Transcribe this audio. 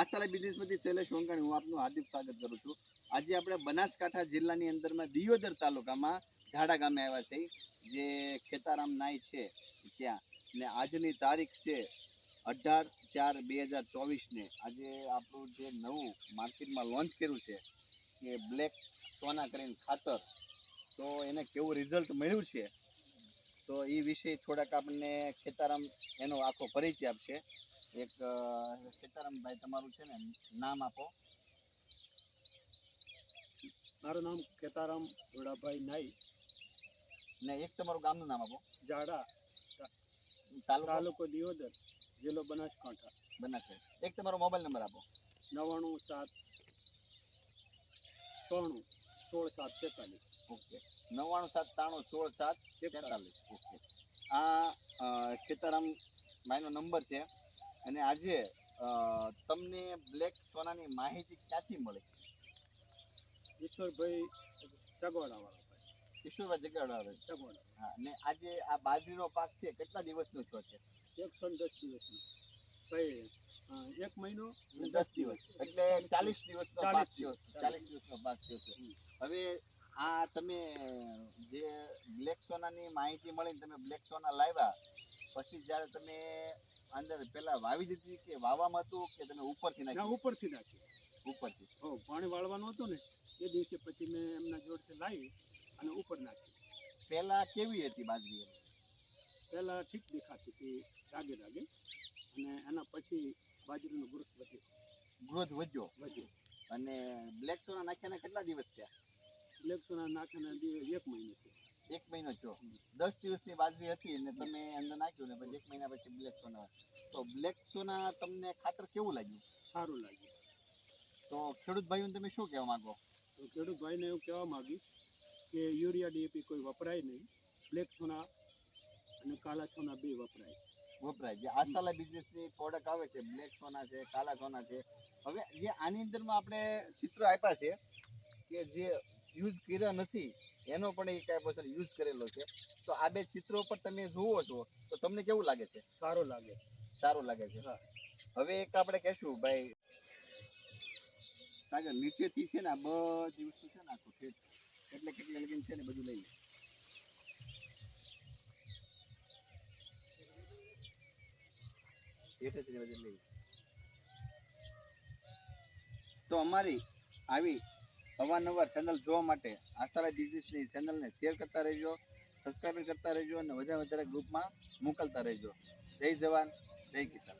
આસ્થાલય બિઝનેસમાંથી શૈલેષ વંકાણી હું આપનું હાર્દિક સ્વાગત કરું છું. આજે આપણે બનાસકાંઠા જિલ્લાની અંદરમાં દિયોદર તાલુકામાં ઝાડા ગામે આવ્યા છે જે ખેતારામ નાય છે ત્યાં. ને આજની તારીખ છે અઢાર ચાર બે હજાર ચોવીસને. આજે આપણું જે નવું માર્કેટમાં લોન્ચ કર્યું છે કે બ્લેક સોના કરીને ખાતર. તો એને કેવું રિઝલ્ટ મળ્યું છે? તો એ વિશે થોડાક આપણને ખેતારામ એનો આખો પરિચય આપશે. એક ખેતારામભાઈ તમારું છે ને નામ આપો. મારું નામ કેતારામ ઘોડાભાઈ નાઈ. ને એક તમારું ગામનું નામ આપો. જાડા તાલુકો? દિયોદર જિલ્લો બનાસકાંઠા. બનાસકાંઠા. એક તમારો મોબાઈલ નંબર આપો. નવ્વાણું સાત ત્રણું સોળ સાત તેતાલીસ ઓકે. નવ્વાણું સાત ત્રાણું સોળ સાત તેતાલીસ. ઓકે. આ ખેતારામ ભાઈનો નંબર છે. અને આજે તમને બ્લેક સોનાની માહિતી ક્યાંથી મળે? ઈશ્વરભાઈ ચગવાડાવાળા ભાઈ. ઈશ્વરભાઈ જગાડવા આવે ચગવાડા હા અને આજે આ બાજરીનો પાક છે કેટલા દિવસનો છો છે? એકસો દસ દિવસનો. ભાઈ એક મહિનો અને દસ દિવસ. એટલે ચાલીસ દિવસનો પાક ચાલીસ થયો. દિવસ. ચાલીસ દિવસનો પાક થયો છે. હવે આ તમે જે બ્લેક સોનાની માહિતી મળીને તમે બ્લેક સોના લાવ્યા પછી જ્યારે તમે અંદર પેલા વાવી દીધી કે વાવામાં હતું કે તમે ઉપરથી નાખ્યું? ઉપરથી નાખ્યું. ઉપરથી. હો પાણી વાળવાનું હતું ને એ દિવસે પછી મેં એમના જોડથી લાવી અને ઉપર નાખી પહેલાં કેવી હતી બાજરી? પહેલાં ઠીક દેખાતી હતી રાગે રાગે. અને એના પછી બાજરીનો ગ્રોથ વધ્યો. ગ્રોથ વધ્યો? વધ્યો. અને બ્લેક સોના નાખ્યાના કેટલા દિવસ થયા? બ્લેક સોના નાખ્યાના એક મહિનો એક મહિનો થયો. દસ દિવસની બાજરી હતી અને તમે અંદર નાખ્યું ને પછી એક મહિના પછી બ્લેક સોના તો બ્લેક સોના તમને ખાતર કેવું લાગ્યું? સારું લાગ્યું. તો ખેડૂત ભાઈઓને તમે શું કહેવા માંગો? તો ખેડૂત ભાઈને એવું કહેવા માંગીશ કે યુરિયા ડીએપી કોઈ વપરાય નહીં. બ્લેક સોના અને કાલા સોના બે વપરાય. વપરાય. જે આસ્થાલા બિઝનેસની પ્રોડક્ટ આવે છે બ્લેક સોના છે કાલા સોના છે. હવે જે આની અંદરમાં આપણે ચિત્રો આપ્યા છે કે જે યુઝ કર્યા નથી એનો પણ એક આપ્યો યુઝ કરેલો છે. તો આ બે ચિત્રો પર તમે જુઓ છો તો તમને કેવું લાગે છે? સારું લાગે. સારું લાગે છે. હા. હવે એક આપણે કહેશું ભાઈ સાગર નીચેથી છે ને આ બધી વસ્તુ છે ને આખું એટલે કેટલી લગીન છે ને બધું લઈ લે. હેઠેથી જ બધું લઈ તો અમારી આવી અવારનવાર ચેનલ જોવા માટે આસ્થારા બિઝનેસની ચેનલને શેર કરતા રહેજો સબસ્ક્રાઈબ કરતા રહેજો અને વધારે વધારે ગ્રુપમાં મોકલતા રહેજો. જય જવાન, જય કિસાન.